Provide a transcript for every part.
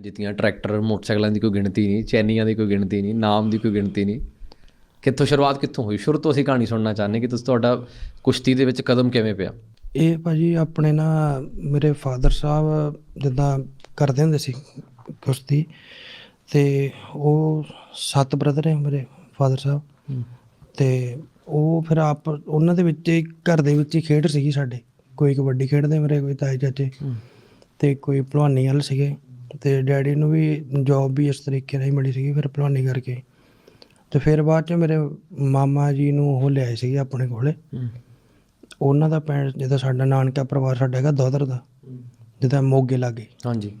ਜਿੱਤੀਆਂ tractor ਮੋਟਰਸਾਈਕਲਾਂ ਦੀ ਕੋਈ ਗਿਣਤੀ ਨਹੀਂ ਚੈਨੀਆਂ ਦੀ ਕੋਈ ਗਿਣਤੀ ਨਹੀਂ ਨਾਮ ਦੀ ਕੋਈ ਗਿਣਤੀ ਨਹੀਂ। ਕਿੱਥੋਂ ਸ਼ੁਰੂਆਤ ਕਿੱਥੋਂ ਹੋਈ? ਸ਼ੁਰੂ ਤੋਂ ਅਸੀਂ ਕਹਾਣੀ ਸੁਣਨਾ ਚਾਹੁੰਦੇ ਕਿ ਤੁਸੀਂ ਤੁਹਾਡਾ ਕੁਸ਼ਤੀ ਦੇ ਵਿੱਚ ਕਦਮ ਕਿਵੇਂ ਪਿਆ? ਇਹ ਭਾਜੀ ਆਪਣੇ ਨਾ ਮੇਰੇ ਫਾਦਰ ਸਾਹਿਬ ਜਿੱਦਾਂ ਕਰਦੇ ਹੁੰਦੇ ਸੀ ਕੁਸ਼ਤੀ ਤੇ ਉਹ ਸੱਤ ਬ੍ਰਦਰ ਹੈ ਮੇਰੇ ਫਾਦਰ ਸਾਹਿਬ। ਤੇ ਉਹ ਫਿਰ ਆਪ ਉਹਨਾਂ ਦੇ ਵਿੱਚ ਹੀ ਘਰ ਦੇ ਵਿੱਚ ਹੀ ਖੇਡ ਸੀਗੀ ਸਾਡੇ। ਕੋਈ ਕਬੱਡੀ ਖੇਡਦੇ ਮੇਰੇ ਕੋਈ ਤਾਏ ਚਾਚੇ। ਤੇ ਕੋਈ ਭਲਵਾਨੀ ਵਾਲ ਸੀਗੇ। ਤੇ ਡੈਡੀ ਨੂੰ ਵੀ ਜੌਬ ਵੀ ਇਸ ਤਰੀਕੇ ਨਾਲ ਹੀ ਮਿਲੀ ਸੀਗੀ ਫਿਰ ਭਲਵਾਨੀ ਕਰਕੇ। ਤੇ ਫਿਰ ਬਾਅਦ ਚ ਮੇਰੇ ਮਾਮਾ ਜੀ ਨੂੰ ਉਹ ਲਿਆਏ ਸੀਗੇ ਆਪਣੇ ਕੋਲੇ। ਉਹਨਾਂ ਦਾ ਪਿੰਡ ਜਿੱਦਾਂ ਸਾਡਾ ਨਾਨਕਾ ਪਰਿਵਾਰ ਸਾਡਾ ਹੈਗਾ ਦੋਦਰ ਦਾ ਜਿੱਦਾਂ ਮੋਗੇ ਲਾਗੇ। ਹਾਂਜੀ।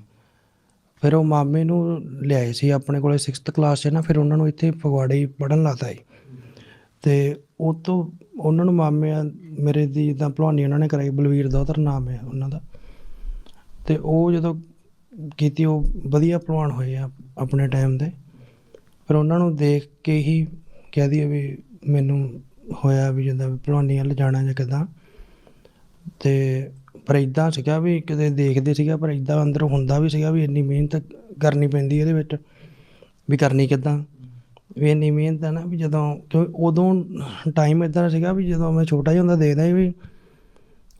ਫਿਰ ਉਹ ਮਾਮੇ ਨੂੰ ਲਿਆਏ ਸੀ ਆਪਣੇ ਕੋਲੇ 6th ਕਲਾਸ 'ਚ ਨਾ ਫਿਰ ਉਹਨਾਂ ਨੂੰ ਇੱਥੇ ਫਗਵਾੜੇ ਪੜਨ ਲਾਤਾ ਸੀ। ਤੇ ਉਹ ਤੋਂ ਉਹਨਾਂ ਨੂੰ ਮਾਮੇ ਆ- ਮੇਰੇ ਦੀ ਜਿੱਦਾਂ ਭਲਵਾਨੀ ਉਹਨਾਂ ਨੇ ਕਰਾਈ ਬਲਵੀਰ ਦੋਦਰ ਨਾਮ ਹੈ ਉਹਨਾਂ ਦਾ। ਤੇ ਉਹ ਜਦੋਂ ਕੀਤੀ, ਉਹ ਵਧੀਆ ਭਲਵਾਨ ਹੋਏ ਆ ਆਪਣੇ ਟਾਈਮ ਦੇ। ਪਰ ਉਹਨਾਂ ਨੂੰ ਦੇਖ ਕੇ ਹੀ ਕਹਿ ਦਈਏ ਵੀ ਮੈਨੂੰ ਹੋਇਆ ਵੀ ਜਿੱਦਾਂ ਵੀ ਭਲਵਾਨੀ ਵੱਲ ਜਾਣਾ ਜਾਂ ਕਿੱਦਾਂ। ਤੇ ਪਰ ਇਦਾਂ ਸੀਗਾ ਵੀ ਕਿਤੇ ਦੇਖਦੇ ਸੀਗਾ, ਪਰ ਇਦਾਂ ਅੰਦਰ ਹੁੰਦਾ ਵੀ ਸੀਗਾ ਵੀ ਇੰਨੀ ਮਿਹਨਤ ਕਰਨੀ ਪੈਂਦੀ ਇਹਦੇ ਵਿੱਚ ਵੀ ਕਰਨੀ ਕਿੱਦਾਂ। ਵੀ ਇੰਨੀ ਮਿਹਨਤ ਹੈ ਨਾ ਵੀ ਜਦੋਂ ਕਿਉਂ ਉਦੋਂ ਟਾਈਮ ਇਦਾਂ ਸੀਗਾ ਵੀ ਜਦੋਂ ਮੈਂ ਛੋਟਾ ਜਿਹਾ ਹੁੰਦਾ ਦੇਖਦਾ ਸੀ ਵੀ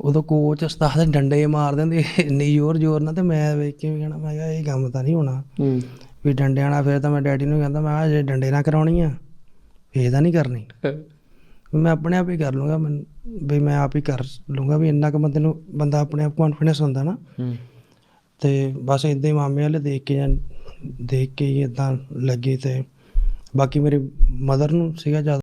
ਉਦੋਂ ਕੋਚ ਉਸਤਾਦ ਡੰਡੇ ਮਾਰ ਦਿੰਦੇ ਇੰਨੀ ਜ਼ੋਰ ਜ਼ੋਰ ਨਾਲ ਤੇ ਮੈਂ ਵੇਖ ਕੇ ਵੀ ਕਹਿਣਾ ਮੈਂ ਕਿਹਾ ਇਹ ਕੰਮ ਤਾਂ ਨਹੀਂ ਹੋਣਾ। ਵੀ ਡੰਡਿਆਂ ਨਾਲ ਫਿਰ ਤਾਂ ਮੈਂ ਡੈਡੀ ਨੂੰ ਕਹਿੰਦਾ ਮੈਂ ਕਿਹਾ ਜੇ ਡੰਡੇ ਨਾਲ ਕਰਾਉਣੀ ਆ ਫੇਰ ਤਾਂ ਨਹੀਂ ਕਰਨੀ। ਮੈਂ ਆਪਣੇ ਆਪ ਹੀ ਕਰ ਲੂੰਗਾ ਮੈਂ ਵੀ ਮੈਂ ਆਪ ਹੀ ਕਰ ਲੂੰਗਾ ਵੀ ਇੰਨਾ ਕੁ ਬੰਦੇ ਨੂੰ ਬੰਦਾ ਆਪਣੇ ਆਪ ਕੌਨਫੀਡੈਂਸ ਹੁੰਦਾ ਨਾ। ਤੇ ਬਸ ਇਦਾਂ ਹੀ ਮਾਮੇ ਵਾਲੇ ਦੇਖ ਕੇ ਜਾਂ ਦੇਖ ਕੇ ਹੀ ਇਦਾਂ ਲੱਗੇ ਤੇ ਬਾਕੀ ਮੇਰੀ ਮਦਰ ਨੂੰ ਸੀਗਾ ਜ਼ਿਆਦਾ